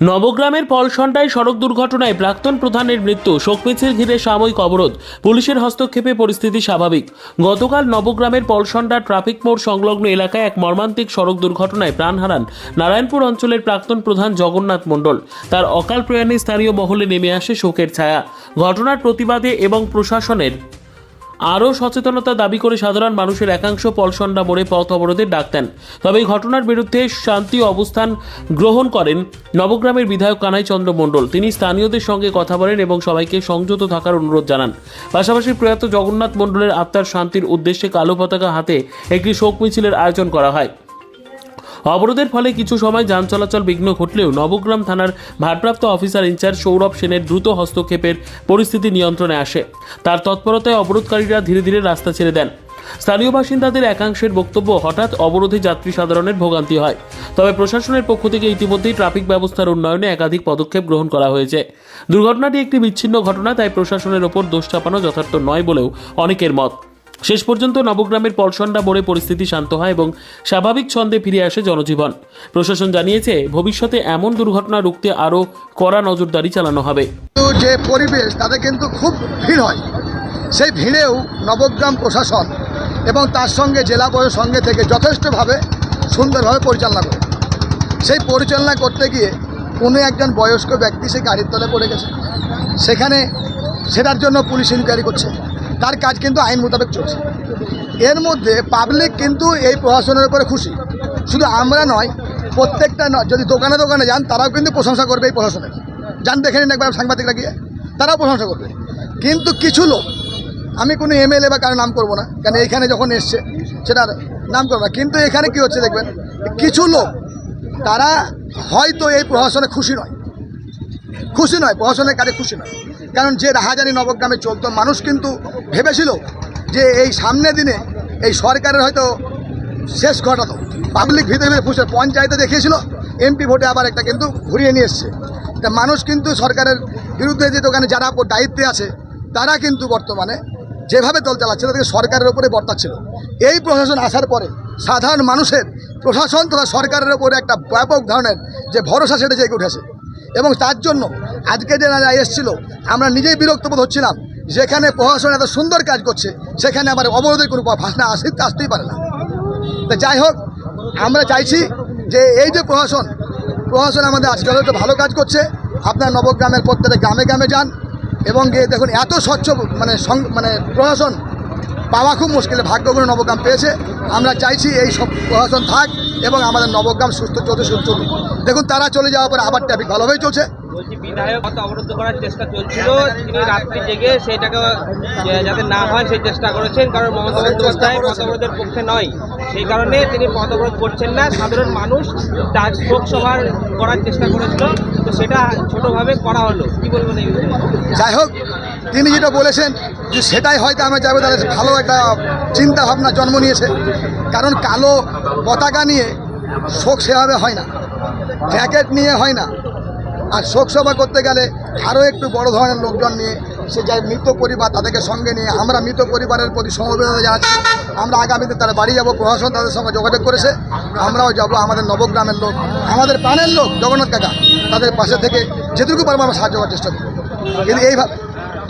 নবগ্রামের পলসন্ডায় সড়ক দুর্ঘটনায় প্রাক্তন প্রধানের মৃত্যু। শোক মিছিল ঘিরে সাময়িক অবরোধ। পুলিশের হস্তক্ষেপে পরিস্থিতি স্বাভাবিক। গতকাল নবগ্রামের পলসন্ডা ট্রাফিক মোড় সংলগ্ন এলাকায় এক মর্মান্তিক সড়ক দুর্ঘটনায় প্রাণ হারান নারায়ণপুর অঞ্চলের প্রাক্তন প্রধান জগন্নাথ মণ্ডল। তার অকাল প্রয়াণে স্থানীয় মহলে নেমে আসে শোকের ছায়া। ঘটনার প্রতিবাদে এবং প্রশাসনের আরও সচেতনতা দাবি করে সাধারণ মানুষের একাংশ পলসন্ডা মোড়ে পথ অবরোধের ডাক দেন। তবে এই ঘটনার বিরুদ্ধে শান্তি অবস্থান গ্রহণ করেন নবগ্রামের বিধায়ক কানাই চন্দ্র মণ্ডল। তিনি স্থানীয়দের সঙ্গে কথা বলেন এবং সবাইকে সংযত থাকার অনুরোধ জানান। পাশাপাশি প্রয়াত জগন্নাথ মণ্ডলের আত্মার শান্তির উদ্দেশ্যে কালো পতাকা হাতে একটি শোক মিছিলের আয়োজন করা হয়। অবরোধের ফলে কিছু সময় যান চলাচল বিঘ্ন ঘটলেও নবগ্রাম থানার ভারপ্রাপ্ত অফিসার ইনচার্জ সৌরভ সেনের দ্রুত হস্তক্ষেপের পরিস্থিতি নিয়ন্ত্রণে আসে। তার তৎপরতায় অবরোধকারীরা ধীরে ধীরে রাস্তা ছেড়ে দেন। স্থানীয় বাসিন্দাদের একাংশের বক্তব্য হঠাৎ অবরোধে যাত্রী সাধারণের ভোগান্তি হয়। তবে প্রশাসনের পক্ষ থেকে ইতিমধ্যেই ট্রাফিক ব্যবস্থার উন্নয়নে একাধিক পদক্ষেপ গ্রহণ করা হয়েছে। দুর্ঘটনাটি একটি বিচ্ছিন্ন ঘটনা, তাই প্রশাসনের ওপর দোষ চাপানো যথার্থ নয় বলেও অনেকের মত। শেষ পর্যন্ত নবগ্রামের পলসন্ডা মোড়ে পরিস্থিতি শান্ত হয় এবং স্বাভাবিক ছন্দে ফিরে আসে জনজীবন। প্রশাসন জানিয়েছে, ভবিষ্যতে এমন দুর্ঘটনা রুখতে আরও কড়া নজরদারি চালানো হবে। যে পরিবেশ, তাতে কিন্তু খুব ভিড় হয়। সেই ভিড়েও নবগ্রাম প্রশাসন এবং তার সঙ্গে জেলা প্রশাসন সঙ্গে থেকে যথেষ্টভাবে সুন্দরভাবে পরিচালনা করে। সেই পরিচালনা করতে গিয়ে কোনো একজন বয়স্ক ব্যক্তি সে গাড়ির তলে পড়ে গেছে। সেখানে সেটার জন্য পুলিশ ইনকোয়ারি করছে। তার কাজ কিন্তু আইন মোতাবেক চলছে। এর মধ্যে পাবলিক কিন্তু এই প্রশাসনের উপরে খুশি। শুধু আমরা নয়, প্রত্যেকটা যদি দোকানে দোকানে যান, তারাও কিন্তু প্রশংসা করবে এই প্রশাসনের যান, দেখে নিন একবার সাংবাদিকরা গিয়ে, তারাও প্রশংসা করবে। কিন্তু কিছু লোক, আমি কোনো এমএলএ বা কারও নাম করব না কারণ এইখানে যখন এসছে সেটার নাম করব না। কিন্তু এখানে কি হচ্ছে দেখবেন, কিছু লোক, তারা হয়তো এই প্রশাসনে খুশি নয়। খুশি নয় প্রশাসনের কাজে খুশি নয়। কারণ যে রাহাজানি নবগ্রামে চলতো, মানুষ কিন্তু ভেবেছিল যে এই সামনে দিনে এই সরকারের হয়তো শেষ ঘটাতো। পাবলিক ভিতরে ভিতরে খুশি পঞ্চায়েতে দেখিয়েছিল, এমপি ভোটে আবার একটা কিন্তু ঘুরিয়ে নিয়ে এসছে। তা মানুষ কিন্তু সরকারের বিরুদ্ধে যে দোকানে যারা দায়িত্বে আছে, তারা কিন্তু বর্তমানে যেভাবে দল চালাচ্ছে তাদেরকে সরকারের উপরে বর্তাচ্ছিল। এই প্রশাসন আসার পরে সাধারণ মানুষের প্রশাসন তথা সরকারের উপরে একটা ব্যাপক ধরনের যে ভরসা, সেটা জেগে উঠেছে। এবং তার জন্য আজকে যে যারা এসেছিল, আমরা নিজেই বিরক্ত বোধ হচ্ছিলাম, যেখানে প্রশাসন এত সুন্দর কাজ করছে, সেখানে আমার অবরোধের কোনো ভাষণা আসতে আসতেই পারে না। তা যাই হোক, আমরা চাইছি যে এই যে প্রশাসন প্রশাসন আমাদের আজকে যথেষ্ট ভালো কাজ করছে। আপনার নবগ্রামের প্রত্যেকটা গ্রামে গ্রামে যান এবং গিয়ে দেখুন এত স্বচ্ছ মানে মানে প্রশাসন পাওয়া খুব মুশকিল। ভাগ্যগুলো নবগ্রাম পেয়েছে। আমরা চাইছি এই সব প্রশাসন থাক এবং আমাদের নবগ্রাম সুস্থ চলতে সুস্থ দেখুন, তারা চলে যাওয়ার পরে আবার ট্রাফিক ভালোভাবেই চলছে। বলছি বিধায়ক হয়তো অবরুদ্ধ করার চেষ্টা চলছিল, তিনি রাত্রি জেগে সেইটাকে যে- যাতে না হয় সেই চেষ্টা করেছেন, কারণ মমতা বন্দ্যোপাধ্যায় পথ অবরোধের পক্ষে নয়। সেই কারণে তিনি পথ অবরোধ করছেন না, সাধারণ মানুষ তার শোক সভার করার চেষ্টা করেছিল, তো সেটা ছোটভাবে করা হলো। কি বলবেন এই যাই হোক, তিনি যেটা বলেছেন যে সেটাই হয়তো আমরা চাইব তাহলে ভালো একটা চিন্তা ভাবনা জন্ম নিয়েছে। কারণ কালো পতাকা নিয়ে শোক সেভাবে হয় না জ্যাকেট নিয়ে হয় না। আর শোকসভা করতে গেলে আরও একটু বড় ধরনের লোকজন নিয়ে সে যাই মৃত পরিবার তাদেরকে সঙ্গে নিয়ে আমরা মৃত পরিবারের প্রতি সমবেদনা জানাচ্ছি। আমরা আগামীতে তারা বাড়ি যাব, প্রশাসন তাদের সঙ্গে যোগাযোগ করেছে। আমরাও যাব আমাদের নবগ্রামের লোক, আমাদের প্রাণের লোক জগন্নাথ কাকা তাদের পাশে থেকে যেটুকু পারব আমরা সাহায্য করার চেষ্টা করব। কিন্তু এইভাবে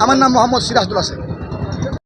আমার নাম মোহাম্মদ সিরাজদুল শেখ